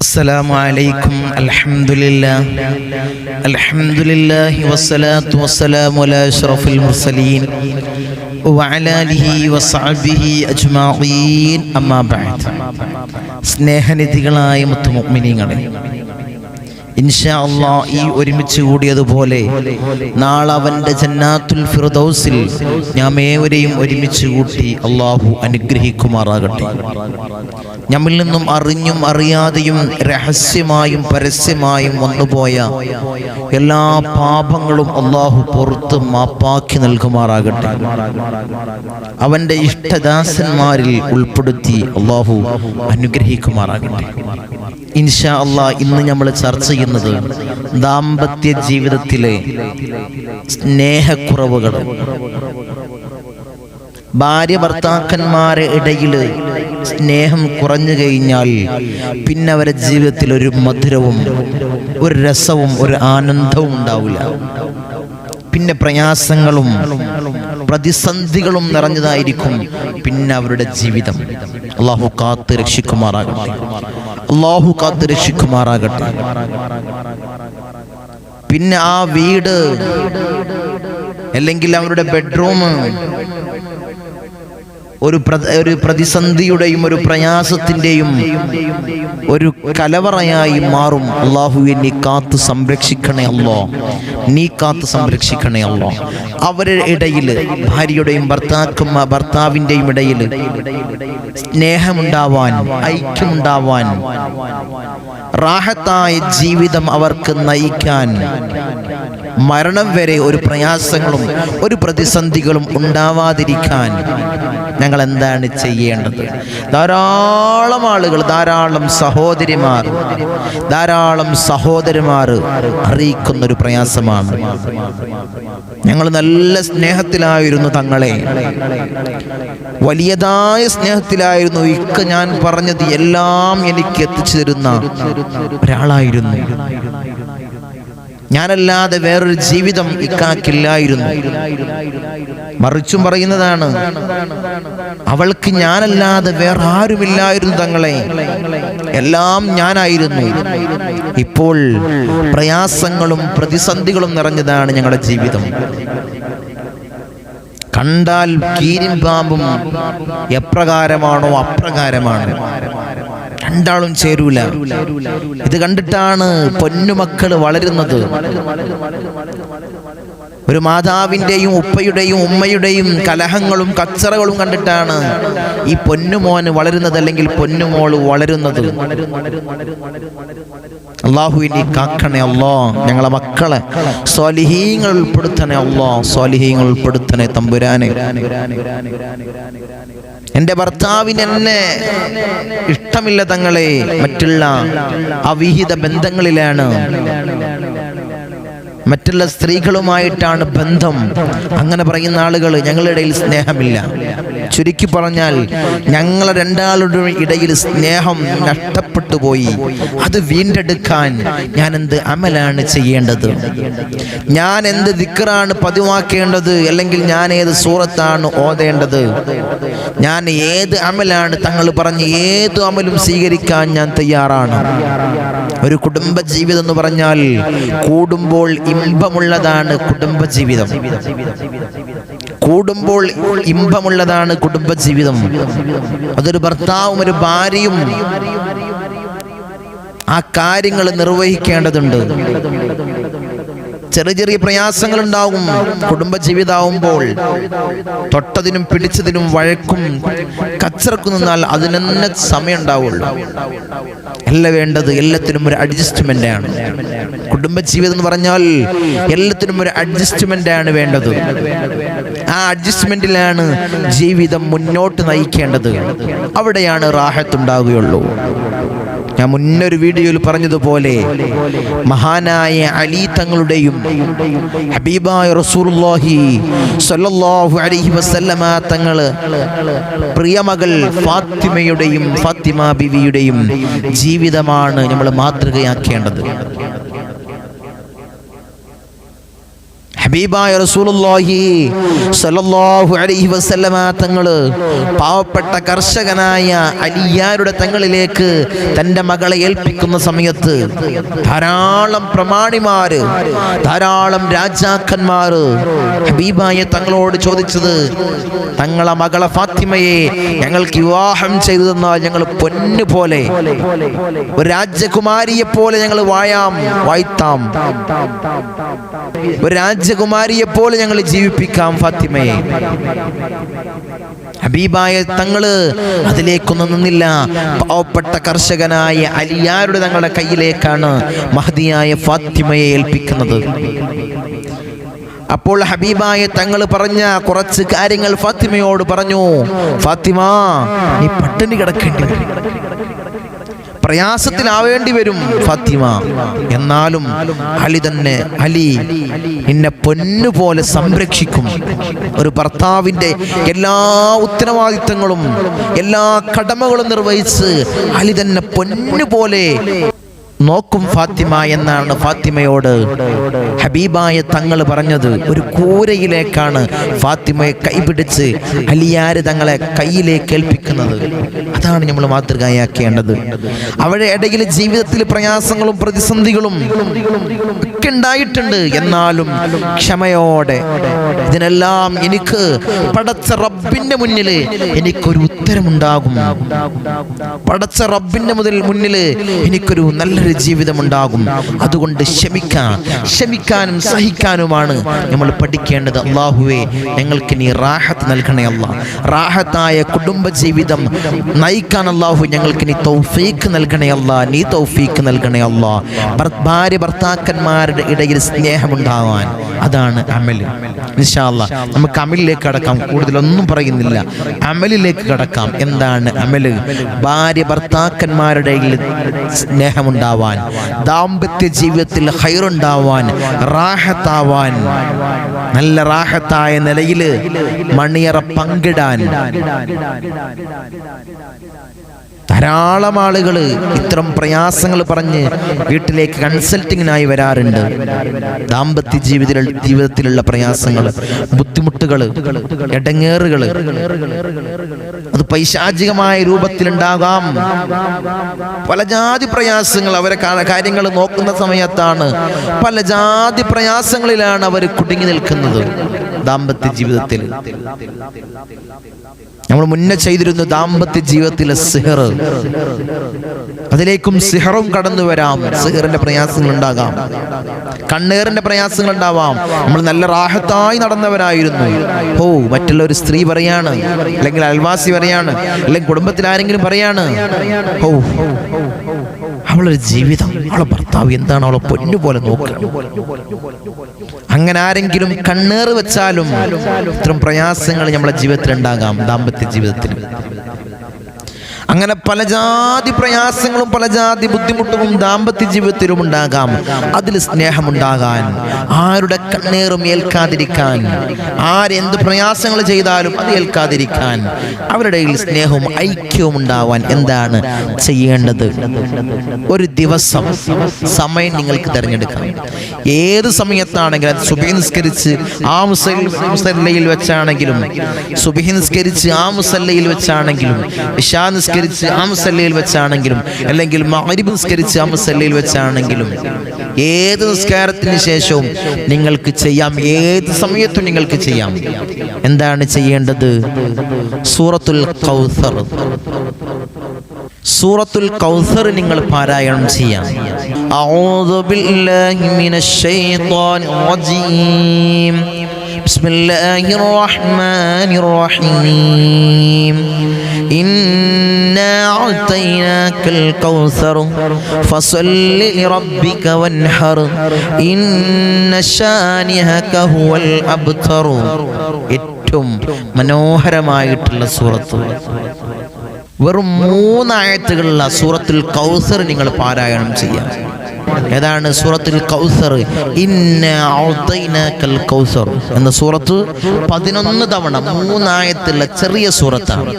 السلام عليكم الحمد لله الحمد لله والصلاة والسلام على أشرف المرسلين وعلى آله وصحبه أجمعين أما بعد സ്നേഹനിധികളായ മുത്തുമുഗ്മിനീങ്ങളെ ഇൻഷാ അള്ളാ ഈ ഒരുമിച്ച് കൂടിയതുപോലെ നാളെ അവന്റെ ജന്നാത്തുൽ ഫിർദൗസിൽ ഞാൻ ഏവരെയും ഒരുമിച്ച് കൂട്ടി അള്ളാഹു അനുഗ്രഹിക്കുമാറാകട്ടെ നമ്മിൽ നിന്നും അറിഞ്ഞും അറിയാതെയും രഹസ്യമായും പരസ്യമായും വന്നുപോയ എല്ലാ പാപങ്ങളും അള്ളാഹു പുറത്ത് മാപ്പാക്കി നൽകുമാറാകട്ടെ. അവന്റെ ഇഷ്ടദാസന്മാരിൽ ഉൾപ്പെടുത്തി അള്ളാഹു അനുഗ്രഹിക്കുമാറാകട്ടെ. ഇൻഷാ അള്ളാ ഇന്ന് നമ്മൾ ചർച്ച ചെയ്യുന്നത് ദാമ്പത്യ ജീവിതത്തിലെ സ്നേഹക്കുറവുകൾ. ഭാര്യ ഭർത്താക്കന്മാരെ ഇടയിൽ സ്നേഹം കുറഞ്ഞു കഴിഞ്ഞാൽ പിന്നെ അവരുടെ ജീവിതത്തിൽ ഒരു മധുരവും ഒരു രസവും ഒരു ആനന്ദവും ഉണ്ടാവില്ല. പിന്നെ പ്രയാസങ്ങളും പ്രതിസന്ധികളും നിറഞ്ഞതായിരിക്കും പിന്നെ അവരുടെ ജീവിതം. അള്ളാഹു കാത്ത് രക്ഷിക്കുമാറാകട്ടെ. അള്ളാഹു കാത്ത് രക്ഷിക്കുമാറാകട്ടെ. പിന്നെ ആ വീട് അല്ലെങ്കിൽ അവരുടെ ബെഡ്റൂം ഒരു ഒരു പ്രതിസന്ധിയുടെയും ഒരു പ്രയാസത്തിന്റെയും ഒരു കലവറയായി മാറും. അള്ളാഹുവെ നീ കാത്ത് സംരക്ഷിക്കണേ അല്ലോ. നീ കാത്ത് സംരക്ഷിക്കണേ അല്ലോ. അവരുടെ ഇടയിൽ ഭാര്യയുടെയും ഭർത്താക്കന്മാ ഭർത്താവിന്റെയും ഇടയിൽ സ്നേഹമുണ്ടാവാൻ ഐക്യമുണ്ടാവാൻ റാഹത്തായ ജീവിതം അവർക്ക് നയിക്കാൻ മരണം വരെ ഒരു പ്രയാസങ്ങളും ഒരു പ്രതിസന്ധികളും ഉണ്ടാവാതിരിക്കാൻ ഞങ്ങൾ എന്താണ് ചെയ്യേണ്ടത്? ധാരാളം ആളുകൾ ധാരാളം സഹോദരിമാർ ധാരാളം സഹോദരിമാർ അറിയിക്കുന്ന ഒരു പ്രയാസമാണ്. ഞങ്ങൾ നല്ല സ്നേഹത്തിലായിരുന്നു തങ്ങളെ. വലിയതായ സ്നേഹത്തിലായിരുന്നു. ഇക്ക ഞാൻ പറഞ്ഞത് എല്ലാം എനിക്ക് എത്തിച്ചു തരുന്ന ഒരാളായിരുന്നു. ഞാനല്ലാതെ വേറൊരു ജീവിതം ഇക്കാക്കില്ലായിരുന്നു. മറിച്ചും പറയുന്നതാണ് അവൾക്ക് ഞാനല്ലാതെ വേറെ ആരുമില്ലായിരുന്നു തങ്ങളെ. എല്ലാം ഞാനായിരുന്നു. ഇപ്പോൾ പ്രയാസങ്ങളും പ്രതിസന്ധികളും നിറഞ്ഞതാണ് ഞങ്ങളുടെ ജീവിതം. കണ്ടാൽ കീരിൻ പാമ്പും എപ്രകാരമാണോ അപ്രകാരമാണ്. രണ്ടാളും ചേരൂല. ഇത് കണ്ടിട്ടാണ് പൊന്നുമക്കൾ വളരുന്നത്. ഒരു മാതാവിന്റെയും ഉപ്പയുടെയും ഉമ്മയുടെയും കലഹങ്ങളും കച്ചറകളും കണ്ടിട്ടാണ് ഈ പൊന്നുമോന് വളരുന്നത് അല്ലെങ്കിൽ പൊന്നുമോൾ വളരുന്നത്. അള്ളാഹുവിനെ കാക്കണേ അല്ലോ ഞങ്ങളെ മക്കളെ. സ്വാലിഹീങ്ങൾ ഉൾപ്പെടുത്തണേ അല്ലോ സ്വാലിഹീങ്ങൾ ഉൾപ്പെടുത്തണേ തമ്പുരാനെ. എന്റെ ഭർത്താവിന് എന്നെ ഇഷ്ടമില്ല തങ്ങളെ. മറ്റുള്ള അവിഹിത ബന്ധങ്ങളിലാണ്. മറ്റുള്ള സ്ത്രീകളുമായിട്ടാണ് ബന്ധം. അങ്ങനെ പറയുന്ന ആളുകൾ ഞങ്ങളുടെ ഇടയിൽ സ്നേഹമില്ല. ചുരുക്കി പറഞ്ഞാൽ ഞങ്ങൾ രണ്ടാളുടെ ഇടയിൽ സ്നേഹം നഷ്ടപ്പെട്ടു പോയി. അത് വീണ്ടെടുക്കാൻ ഞാൻ എന്ത് അമലാണ് ചെയ്യേണ്ടത്? ഞാൻ എന്ത് ദിക്കറാണ് പതിവാക്കേണ്ടത്? അല്ലെങ്കിൽ ഞാൻ ഏത് സൂറത്താണ് ഓതേണ്ടത്? ഞാൻ ഏത് അമലാണ് തങ്ങൾ പറഞ്ഞ് ഏത് അമലും സ്വീകരിക്കാൻ ഞാൻ തയ്യാറാണ്? ഒരു കുടുംബ ജീവിതം എന്ന് പറഞ്ഞാൽ കൂടുമ്പോൾ ഇമ്പമുള്ളതാണ് കുടുംബ ജീവിതം കൂടുമ്പോൾ ഇമ്പമുള്ളതാണ് കുടുംബ ജീവിതം അതൊരു ഭർത്താവും ഒരു ഭാര്യയും ആ കാര്യങ്ങൾ നിർവഹിക്കേണ്ടതുണ്ട്. ചെറിയ ചെറിയ പ്രയാസങ്ങൾ ഉണ്ടാവും കുടുംബജീവിതാവുമ്പോൾ തൊട്ടതിനും പിടിച്ചതിനും വഴക്കും കച്ചറക്കും നിന്നാൽ അതിന് തന്നെ സമയം ഉണ്ടാവുള്ളൂ അല്ല വേണ്ടത് എല്ലാത്തിനും ഒരു അഡ്ജസ്റ്റ്മെന്റ് ആണ്. കുടുംബജീവിതം എന്ന് പറഞ്ഞാൽ എല്ലാത്തിനും ഒരു അഡ്ജസ്റ്റ്മെന്റ് ആണ് വേണ്ടത്. ആ അഡ്ജസ്റ്റ്മെന്റിലാണ് ജീവിതം മുന്നോട്ട് നയിക്കേണ്ടത്. അവിടെയാണ് റാഹത്ത് ഉണ്ടാവുകയുള്ളൂ. ഞാൻ മുന്നൊരു വീഡിയോയിൽ പറഞ്ഞതുപോലെ മഹാനായ അലി തങ്ങളുടെയും ഹബീബായ റസൂലുള്ളാഹി സ്വല്ലല്ലാഹു അലൈഹി വസല്ലമ തങ്ങൾ പ്രിയമകൾ ഫാത്തിമയുടെയും ഫാത്തിമ ബിവിയുടെയും ജീവിതമാണ് നമ്മൾ മാതൃകയാക്കേണ്ടത്. ഹബീബായ റസൂലുള്ളാഹി സല്ലല്ലാഹു അലൈഹി വസല്ലമ തങ്ങൾ പാവപ്പെട്ട കർഷകനായ അലിയാരുടെ തങ്ങളിലേക്ക് തന്റെ മകളെ ഏൽപ്പിക്കുന്ന സമയത്ത് ധാരാളം പ്രമാണിമാർ ധാരാളം രാജാക്കന്മാര് ഹബീബായ തങ്ങളോട് ചോദിച്ചത് തങ്ങളെ മകളെ ഫാത്തിമയെ ഞങ്ങൾക്ക് വിവാഹം ചെയ്തു തന്നാൽ ഞങ്ങൾ പൊന്നു പോലെ ഒരു രാജകുമാരിയെ പോലെ ഞങ്ങൾ വായാം വായ്ത്താം. ഒരു രാജകുമാരിയെ പോലെ ഞങ്ങൾ ജീവിപ്പിക്കാം ഫാത്തിമയെ. ഹബീബായ തങ്ങൾ അതിലേക്കൊന്നും നിന്നില്ല. പാവപ്പെട്ട കർഷകനായ അലിയാരുടെ തങ്ങളുടെ കയ്യിലേക്കാണ് മഹതിയായ ഫാത്തിമയെ ഏൽപ്പിക്കുന്നത്. അപ്പോൾ ഹബീബായ തങ്ങൾ പറഞ്ഞ കുറച്ച് കാര്യങ്ങൾ ഫാത്തിമയോട് പറഞ്ഞു. ഫാത്തിമ നീ പട്ടിണി കിടക്കേണ്ടി പ്രയാസത്തിലാവേണ്ടി വരും ഫാത്തിമ. എന്നാലും അലി തന്നെ അലി നിന്നെ പൊന്നുപോലെ സംരക്ഷിക്കും. ഒരു ഭർത്താവിന്റെ എല്ലാ ഉത്തരവാദിത്തങ്ങളും എല്ലാ കടമകളും നിർവഹിച്ച് അലി തന്നെ പൊന്നുപോലെ നോക്കും ഫാത്തിമ എന്നാണ് ഫാത്തിമയോട് ഹബീബായ തങ്ങൾ പറഞ്ഞത്. ഒരു കൂരയിലേക്കാണ് ഫാത്തിമയെ കൈപിടിച്ച് അലിയാര് തങ്ങളെ കയ്യിലേക്ക് ഏൽപ്പിക്കുന്നത്. അതാണ് നമ്മൾ മാതൃകയാക്കേണ്ടത്. അവിടെ ഇടയിൽ ജീവിതത്തിൽ പ്രയാസങ്ങളും പ്രതിസന്ധികളും ഒക്കെ ഉണ്ടായിട്ടുണ്ട് എന്നാലും ക്ഷമയോടെ ഇതിനെല്ലാം എനിക്ക് പടച്ച റബ്ബിന്റെ മുന്നിൽ എനിക്കൊരു ഉത്തരമുണ്ടാകും. പടച്ച റബ്ബിന്റെ മുതൽ മുന്നിൽ എനിക്കൊരു നല്ലൊരു ജീവിതം ഉണ്ടാകും അതുകൊണ്ട് ക്ഷമിക്കാൻ ക്ഷമിക്കാനും സഹിക്കാനുമാണ് നമ്മൾ പഠിക്കേണ്ടത്. അള്ളാഹുവേ ഞങ്ങൾക്ക് നീ റാഹത്ത് നൽകണേ അല്ല റാഹത്തായ കുടുംബജീവിതം നയിക്കാൻ അള്ളാഹു ഞങ്ങൾക്ക് നീ തൗഫീക്ക് നൽകണേ അല്ല നീ തൗഫീക്ക് നൽകണേ അല്ല ഭാര്യ ഭാര്യ ഭർത്താക്കന്മാരുടെ ഇടയിൽ സ്നേഹമുണ്ടാവാൻ. അതാണ് അമൽ. നിശാല്ല നമുക്ക് അമലിലേക്ക് കടക്കാം. കൂടുതലൊന്നും പറയുന്നില്ല. അമലിലേക്ക് കടക്കാം. എന്താണ് അമൽ ഭാര്യ ഭർത്താക്കന്മാരുടെ സ്നേഹമുണ്ടാവാൻ ദാമ്പത്യ ജീവിതത്തിൽ ഹൈറുണ്ടാവാൻ റാഹത്താവാൻ. നല്ല റാഹത്തായ നിലയിൽ മണിയറ പങ്കിടാൻ. ധാരാളം ആളുകൾ ഇത്തരം പ്രയാസങ്ങൾ പറഞ്ഞ് വീട്ടിലേക്ക് കൺസൾട്ടിങ്ങിനായി വരാറുണ്ട്. ദാമ്പത്യ ജീവിത ജീവിതത്തിലുള്ള പ്രയാസങ്ങൾ ബുദ്ധിമുട്ടുകൾ ഇടങ്ങേറുകൾ അത് പൈശാചികമായ രൂപത്തിലുണ്ടാകാം. പല ജാതി പ്രയാസങ്ങൾ അവരെ കാര്യങ്ങൾ നോക്കുന്ന സമയത്താണ് പല ജാതി പ്രയാസങ്ങളിലാണ് അവർ കുടുങ്ങി നിൽക്കുന്നത്. ദാമ്പത്യ ജീവിതത്തിൽ. നമ്മൾ മുന്നേ ചെയ്തിരുന്ന ദാമ്പത്യ ജീവിതത്തിലെ സിഹർ. അതിലേക്കും സിഹറും കടന്നു വരാം. സിഹറിന്റെ പ്രയാസങ്ങൾ ഉണ്ടാകാം കണ്ണേറിന്റെ പ്രയാസങ്ങൾ ഉണ്ടാവാം നമ്മൾ നല്ല റാഹത്തായി നടന്നവരായിരുന്നു. ഓ മറ്റുള്ള ഒരു സ്ത്രീ പറയാണ് അല്ലെങ്കിൽ അൽവാസി പറയാണ് അല്ലെങ്കിൽ കുടുംബത്തിൽ ആരെങ്കിലും പറയാണ് ഓ അവളൊരു ജീവിതം. അവളെ ഭർത്താവ് എന്താണ് അവളെ പൊന്നു പോലെ നോക്കുക? അങ്ങനെ ആരെങ്കിലും കണ്ണേറ് വെച്ചാലും ഇത്തരം പ്രയാസങ്ങൾ നമ്മളെ ജീവിതത്തിൽ ഉണ്ടാകാം ദാമ്പത്യ ജീവിതത്തിൽ അങ്ങനെ പല ജാതി പ്രയാസങ്ങളും പല ജാതി ബുദ്ധിമുട്ടും ദാമ്പത്യ ജീവിതത്തിലും ഉണ്ടാകാം. അതിൽ സ്നേഹമുണ്ടാകാൻ ആരുടെ കണ്ണേറും ഏൽക്കാതിരിക്കാൻ ആരെന്ത് പ്രയാസങ്ങൾ ചെയ്താലും അത് ഏൽക്കാതിരിക്കാൻ അവരുടെ സ്നേഹവും ഐക്യവും ഉണ്ടാവാൻ എന്താണ് ചെയ്യേണ്ടത്? ഒരു ദിവസം സമയം നിങ്ങൾക്ക് തിരഞ്ഞെടുക്കാം. ഏത് സമയത്താണെങ്കിലും അത് സുബഹി നിസ്കരിച്ച് ആ വെച്ചാണെങ്കിലും സുബഹി നിസ്കരിച്ച് ആ മുസല്ലയിൽ വെച്ചാണെങ്കിലും ഇഷാ ആ മുസല്ലയിൽ വെച്ചാണെങ്കിലും അല്ലെങ്കിൽ മാരിബ് നിസ്കരിച്ച് ആ മുസല്ലയിൽ വെച്ചാണെങ്കിലും ഏത് നിസ്കാരത്തിന് ശേഷവും നിങ്ങൾക്ക് ചെയ്യാം ഏത് സമയത്തും നിങ്ങൾക്ക് ചെയ്യാം. എന്താണ് ചെയ്യേണ്ടത്? സൂറത്തുൽ കൗസർ. സൂറത്തുൽ കൗസർ നിങ്ങൾ പാരായണം ചെയ്യാം. അഊദു ബില്ലാഹി മിനശ് ശൈത്വാനിർ റജീം. ബിസ്മില്ലാഹിർ റഹ്മാനിർ റഹീം. إنا أعطيناك الكوثر فصل لربك وانحر إن شانئك هو الأبتر ഏറ്റവും മനോഹരമായിട്ടുള്ള സൂറത്ത് വെറും മൂന്നായത്തുകളുള്ള സൂറത്തുൽ കൗസർ നിങ്ങൾ പാരായണം ചെയ്യാം ഏതാണ് സൂറത്തിൽ കൗസർ? കൗസർ എന്ന സൂറത്ത് പതിനൊന്ന് തവണ മൂന്നായത്തുള്ള ചെറിയ സൂറത്താണ്.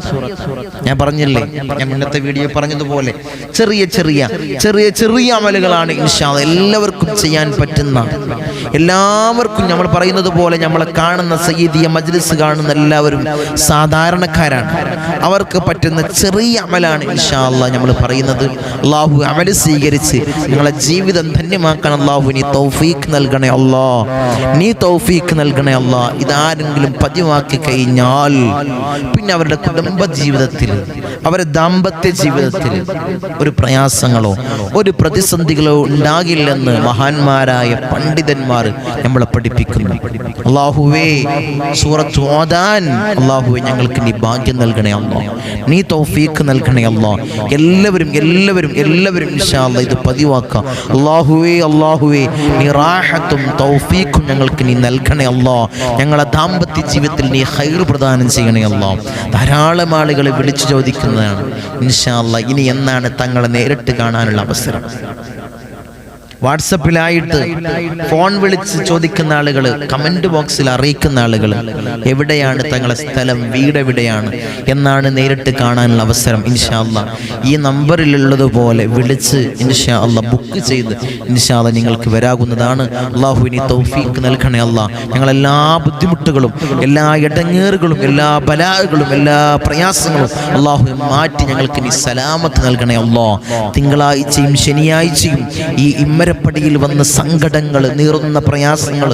ഞാൻ പറഞ്ഞില്ലേ ഞാൻ മുന്നത്തെ വീഡിയോ പറഞ്ഞതുപോലെ ചെറിയ ചെറിയ ചെറിയ ചെറിയ അമലുകളാണ് ഇൻഷാ എല്ലാവർക്കും ചെയ്യാൻ പറ്റുന്ന എല്ലാവർക്കും നമ്മൾ പറയുന്നത് പോലെ നമ്മളെ കാണുന്ന സയ്യിദിയ മജ്ലിസ് കാണുന്ന എല്ലാവരും സാധാരണക്കാരാണ്. അവർക്ക് പറ്റുന്ന ചെറിയ അമലാണ് ഇൻഷാല്ല നമ്മൾ പറയുന്നത്. അള്ളാഹു അമൽ സ്വീകരിച്ച് നിങ്ങളെ ജീവിതം ധന്യമാക്കാൻ അള്ളാഹു നീ തൗഫീഖ് നൽകണേ അല്ലാ. നീ തൗഫീഖ് നൽകണേ അല്ലാ. ഇതാരെങ്കിലും പതിവാക്കി കഴിഞ്ഞാൽ പിന്നെ അവരുടെ കുടുംബ ജീവിതത്തിൽ അവരുടെ ദാമ്പത്യ ജീവിതത്തിൽ ഒരു പ്രയാസങ്ങളോ ഒരു പ്രതിസന്ധികളോ ഉണ്ടാകില്ലെന്ന് മഹാന്മാരായ പണ്ഡിതന്മാർ നമ്മളെ പഠിപ്പിക്കുന്നു. അള്ളാഹുവേ സൂറത്ത് ഓതാൻ അള്ളാഹുവേ ഞങ്ങൾക്ക് നീ ഭാഗ്യം നൽകണേ നീ തൗഫീഖ് നൽകണേ എല്ലാവരും എല്ലാവരും എല്ലാവരും ഇൻഷാ അല്ലാ ഇത് പതിവാക്കാം. അള്ളാഹുവേ അള്ളാഹുവേ നീ റാഹത്തും തൗഫീഖും ഞങ്ങൾക്ക് നീ നൽകണേ അല്ലോ ഞങ്ങളെ ദാമ്പത്യ ജീവിതത്തിൽ നീ ഹൈർ പ്രദാനം ചെയ്യണേ അല്ലോ ധാരാളം ആളുകളെ വിളിച്ചു ചോദിക്കുന്നതാണ്. ഇൻഷാ അല്ലാ ഇനി എന്നാണ് തങ്ങളെ നേരിട്ട് കാണാനുള്ള അവസരം? വാട്സപ്പിലായിട്ട് ഫോൺ വിളിച്ച് ചോദിക്കുന്ന ആളുകൾ കമന്റ് ബോക്സിൽ അറിയിക്കുന്ന ആളുകൾ എവിടെയാണ് തങ്ങളെ സ്ഥലം വീട് എവിടെയാണ് എന്നാണ് നേരിട്ട് കാണാനുള്ള അവസരം ഇൻഷാല്ല ഈ നമ്പറിലുള്ളതുപോലെ വിളിച്ച് ഇൻഷാ അല്ല ബുക്ക് ചെയ്ത് ഇൻഷാല്ല നിങ്ങൾക്ക് വരാകുന്നതാണ്. അള്ളാഹുവിനി തൗഫീക്ക് നൽകണേ അല്ല. ഞങ്ങളെല്ലാ ബുദ്ധിമുട്ടുകളും എല്ലാ ഇടങ്ങേറുകളും എല്ലാ ബലാകളും എല്ലാ പ്രയാസങ്ങളും അള്ളാഹു മാറ്റി ഞങ്ങൾക്ക് ഇനി സലാമത്ത് നൽകണേ അല്ലോ. തിങ്കളാഴ്ചയും ശനിയാഴ്ചയും ഈ ഇമ്മരപ്പടിയിൽ വന്ന സങ്കടങ്ങൾ നീറുന്ന പ്രയാസങ്ങൾ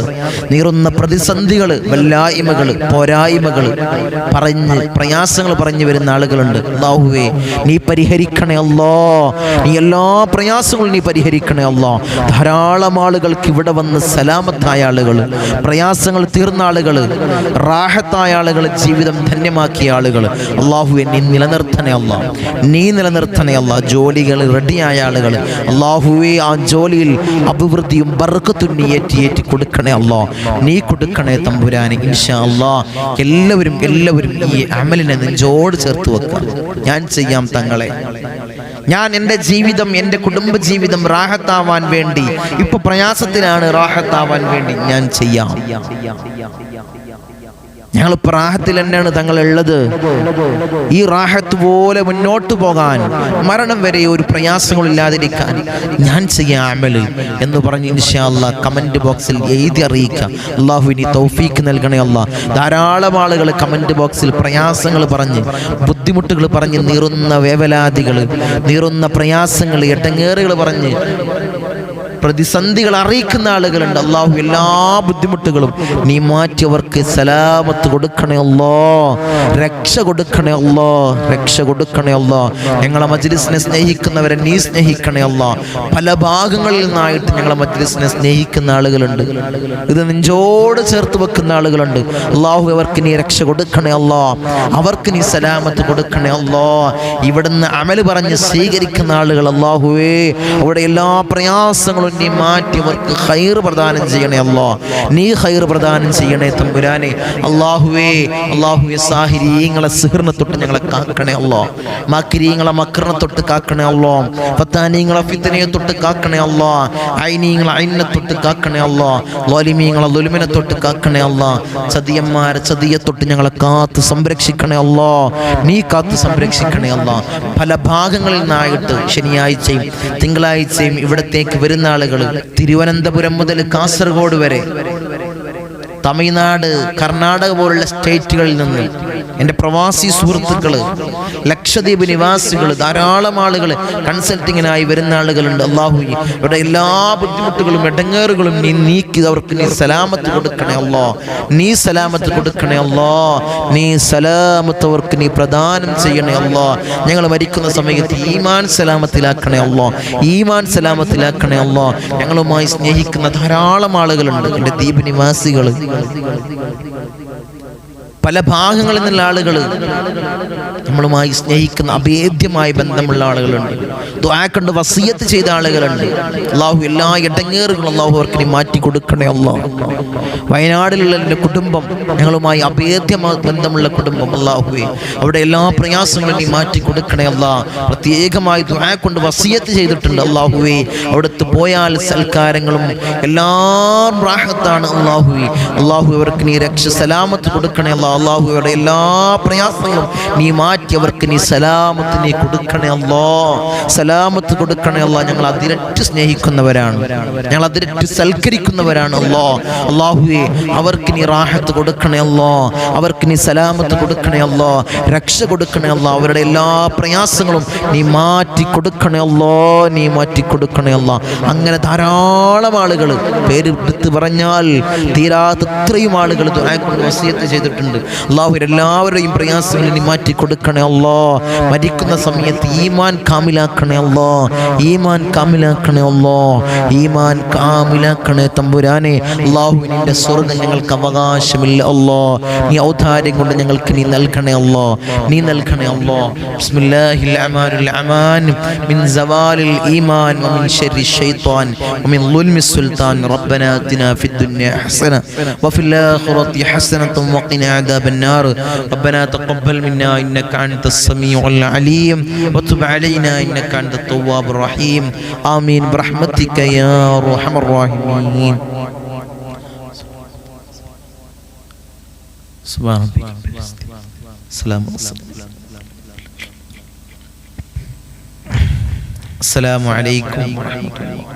നീറുന്ന പ്രതിസന്ധികൾ വല്ലായ്മകൾ പോരായ്മകൾ പറഞ്ഞ് പ്രയാസങ്ങൾ പറഞ്ഞു വരുന്ന ആളുകളുണ്ട്. അള്ളാഹുവേ നീ പരിഹരിക്കണേ അല്ലോ. നീ എല്ലാ പ്രയാസങ്ങളും നീ പരിഹരിക്കണേ അല്ലോ. ധാരാളം ആളുകൾക്ക് ഇവിടെ വന്ന് സലാമത്തായ ആളുകൾ പ്രയാസങ്ങൾ തീർന്ന ആളുകൾ റാഹത്തായ ആളുകൾ ജീവിതം ധന്യമാക്കിയ ആളുകൾ. അള്ളാഹുവെ നീ നിലനിർത്തണേ അല്ല. നീ നിലനിർത്തണേ അല്ല. ജോലികൾ റെഡിയായ ആളുകൾ. അള്ളാഹുവെ ആ ജോലിയിൽ അഭിവൃദ്ധിയും ബർക്കത്തും നീ ഏറ്റി ഏറ്റി കൊടുക്കണേ അല്ലോ നീ കൊടുക്കണേ തമ്പുരാനെ ഇൻഷാ എല്ലാവരും എല്ലാവരും ഈ അമലിനെ നെഞ്ചോട് ചേർത്ത് വെക്കാം. ഞാൻ ചെയ്യാം തങ്ങളെ. ഞാൻ എന്റെ ജീവിതം എന്റെ കുടുംബ ജീവിതം റാഹത്താവാൻ വേണ്ടി ഇപ്പൊ പ്രയാസത്തിലാണ് റാഹത്താവാൻ വേണ്ടി ഞാൻ ചെയ്യാം. ഞങ്ങൾ പ്രാഹത്തിൽ തന്നെയാണ് തങ്ങൾ ഉള്ളത് ഈ റാഹത്ത് പോലെ മുന്നോട്ട് പോകാൻ മരണം വരെ ഒരു പ്രയാസങ്ങളില്ലാതിരിക്കാൻ ഞാൻ ചെയ്യാം അമൽ എന്ന് പറഞ്ഞ് ഇൻഷാല്ല കമന്റ് ബോക്സിൽ എഴുതി അറിയിക്കുക. അള്ളാഹു ഇനി തൗഫീക്ക് നൽകണേ അല്ല. ധാരാളം ആളുകൾ കമന്റ് ബോക്സിൽ പ്രയാസങ്ങൾ പറഞ്ഞ് ബുദ്ധിമുട്ടുകൾ പറഞ്ഞ് നീറുന്ന വേവലാതികൾ നീറുന്ന പ്രയാസങ്ങൾ എട്ടങ്ങേറുകൾ പറഞ്ഞ് പ്രതിസന്ധികൾ അറിയിക്കുന്ന ആളുകളുണ്ട്. അള്ളാഹു എല്ലാ ബുദ്ധിമുട്ടുകളും നീ മാറ്റിയവർക്ക് സലാമത്ത് കൊടുക്കണേ അല്ലോ. രക്ഷ കൊടുക്കണേ അല്ലോ. രക്ഷ കൊടുക്കണേ അല്ലോ. ഞങ്ങളെ മജ്ലിസിനെ സ്നേഹിക്കുന്നവരെ നീ സ്നേഹിക്കണേ അല്ലോ. പല ഭാഗങ്ങളിൽ നിന്നായിട്ട് ഞങ്ങളെ മജ്ലിസിനെ സ്നേഹിക്കുന്ന ആളുകളുണ്ട്. ഇത് നെഞ്ചോട് ചേർത്ത് വെക്കുന്ന ആളുകളുണ്ട്. അള്ളാഹു അവർക്ക് നീ രക്ഷ കൊടുക്കണേ അല്ലോ. അവർക്ക് നീ സലാമത്ത് കൊടുക്കണേ അല്ലോ. ഇവിടുന്ന് അമൽ പറഞ്ഞ് സ്വീകരിക്കുന്ന ആളുകൾ അള്ളാഹുവേ അവിടെ എല്ലാ പ്രയാസങ്ങളും നീ മാറ്റി അവർക്ക് ഹൈർ പ്രദാനം ചെയ്യണേ അല്ലോ. നീ ഹൈർ പ്രദാനം ചെയ്യണേ തമ്പുരാനെ. അള്ളാഹുവേ അള്ളാഹുവേ സാഹിരീങ്ങളെ സിഹറിനെ തൊട്ട് ഞങ്ങളെ കാക്കണേ അല്ലോ. മാക്കിരീങ്ങളെ മക്കറിനെ തൊട്ട് കാക്കണേ അല്ലോ. ഫത്താനീങ്ങളെ ഫിത്തനയെ തൊട്ട് കാക്കണേ അല്ലോ. ഐനീങ്ങളെ ഐനെ തൊട്ട് കാക്കണേ അല്ലോ. ലോലിമീങ്ങളെ ലുലുമിനെ തൊട്ട് കാക്കണേ അല്ലോ. ചതിയന്മാരെ ചതിയെ തൊട്ട് ഞങ്ങളെ കാത്ത് സംരക്ഷിക്കണേ അല്ലോ. നീ കാത്ത് സംരക്ഷിക്കണേ അല്ലോ. പല ഭാഗങ്ങളിൽ നിന്നായിട്ട് ശനിയാഴ്ചയും തിങ്കളാഴ്ചയും ഇവിടത്തേക്ക് വരുന്ന ആളുകൾ തിരുവനന്തപുരം മുതൽ കാസർഗോഡ് വരെ. തമിഴ്നാട് കർണാടക പോലുള്ള സ്റ്റേറ്റുകളിൽ നിന്ന് എന്റെ പ്രവാസി സുഹൃത്തുക്കൾ ലക്ഷദ്വീപ് നിവാസികൾ ധാരാളം ആളുകൾ കൺസൾട്ടിങ്ങിനായി വരുന്ന ആളുകളുണ്ട്. അള്ളാഹു ഇവിടെ എല്ലാ ബുദ്ധിമുട്ടുകളും ഇടങ്ങേറുകളും നീ നീക്കി അവർക്ക് നീ സലാമത്ത് കൊടുക്കണേ അല്ലോ. നീ സലാമത്ത് കൊടുക്കണേ അല്ലോ. നീ സലാമത്ത് അവർക്ക് നീ പ്രദാനം ചെയ്യണേ അല്ലോ. ഞങ്ങൾ മരിക്കുന്ന സമയത്ത് ഈമാൻ സലാമത്തിലാക്കണേ അല്ലോ. ഈമാൻ സലാമത്തിലാക്കണേ അല്ലോ. ഞങ്ങളുമായി സ്നേഹിക്കുന്ന ധാരാളം ആളുകളുണ്ട്. എന്റെ ദ്വീപ് നിവാസികൾ പല ഭാഗങ്ങളിൽ നിന്നുള്ള ആളുകൾ നമ്മളുമായി സ്നേഹിക്കുന്ന അഭേദ്യമായ ബന്ധമുള്ള ആളുകളുണ്ട്. ദ്വാക്കണ്ട് വസീയത്ത് ചെയ്ത ആളുകളുണ്ട്. അള്ളാഹു എല്ലാ ഇടങ്ങേറുകളും അള്ളാഹു അവർക്ക് മാറ്റി കൊടുക്കണേ അള്ളാഹു വയനാടിലുള്ള എന്റെ കുടുംബം ഞങ്ങളുമായി അഭേദ്യമായ ബന്ധമുള്ള കുടുംബം അള്ളാഹുവേ അവിടെ എല്ലാ പ്രയാസങ്ങളും നീ മാറ്റി കൊടുക്കണേ അള്ളാ പ്രത്യേകമായി കൊണ്ട് വസീയത്ത് ചെയ്തിട്ടുണ്ട് അള്ളാഹുവേ അവിടുത്തെ പോയാൽ സൽക്കാരങ്ങളും എല്ലാം റാഹത്താണ് അള്ളാഹുവേ അള്ളാഹു അവർക്ക് നീ രക്ഷ സലാമത്ത് കൊടുക്കണേ അള്ളാഹു അള്ളാഹുയുടെ എല്ലാ പ്രയാസങ്ങളും. നീ മാറ്റി അവർക്ക് നീ സലാമത്ത് നീ കൊടുക്കണേ അല്ലോ. സലാമത്ത് കൊടുക്കണേ അല്ലോ. ഞങ്ങൾ അതിരറ്റ് സ്നേഹിക്കുന്നവരാണ്. ഞങ്ങൾ അതിരറ്റ് സൽക്കരിക്കുന്നവരാണ് അല്ലോ. അള്ളാഹുവെ അവർക്ക് നീ റാഹത്ത് കൊടുക്കണേ അല്ലോ. അവർക്ക് നീ സലാമത്ത് കൊടുക്കണേ അല്ലോ. രക്ഷ കൊടുക്കണേ അല്ലോ. അവരുടെ എല്ലാ പ്രയാസങ്ങളും നീ മാറ്റി കൊടുക്കണേ അല്ലോ. നീ മാറ്റി കൊടുക്കണേ അല്ലോ. അങ്ങനെ ധാരാളം ആളുകൾ പേര് എടുത്ത് പറഞ്ഞാൽ തീരാത്തത്രയും ആളുകൾ ചെയ്തിട്ടുണ്ട്. അള്ളാഹു എല്ലാവരുടെയും പ്രയാസങ്ങൾ നീ മാറ്റി കൊടുക്കണേ അല്ലോ മരിക്കുന്ന സമയത്ത് ഈമാൻ കാമിലാക്കണേ അല്ലോ ഈമാൻ കാമിലാക്കണേ അല്ലോ ഈമാൻ കാമിലാക്കണേ തമ്പുരാനെ അള്ളാഹു നിന്റെ സ്വർഗം ഞങ്ങൾക്ക് അവകാശമില്ല അല്ലോ നീ ഔദാര്യം കൊണ്ട് ഞങ്ങൾക്ക് നീ നൽകണേ അല്ലോ നീ നൽകണേ അല്ലോ ബിസ്മില്ലാഹിൽ അമാനുൽ അമാൻ മിൻ സവാലിൽ ഈമാൻ വമിൻ ശർരി الشيطان ومن ظلم السلطان ربنا اتنا في الدنيا حسنه وفي الاخره حسنه وقنا عذاب النار ربنا تقبل منا إنك أنت السميع العليم وتب علينا إنك أنت التواب الرحيم. آمين برحمتك يا أرحم الراحمين. سبحان ربك. السلام السلام عليكم. ورحمه الله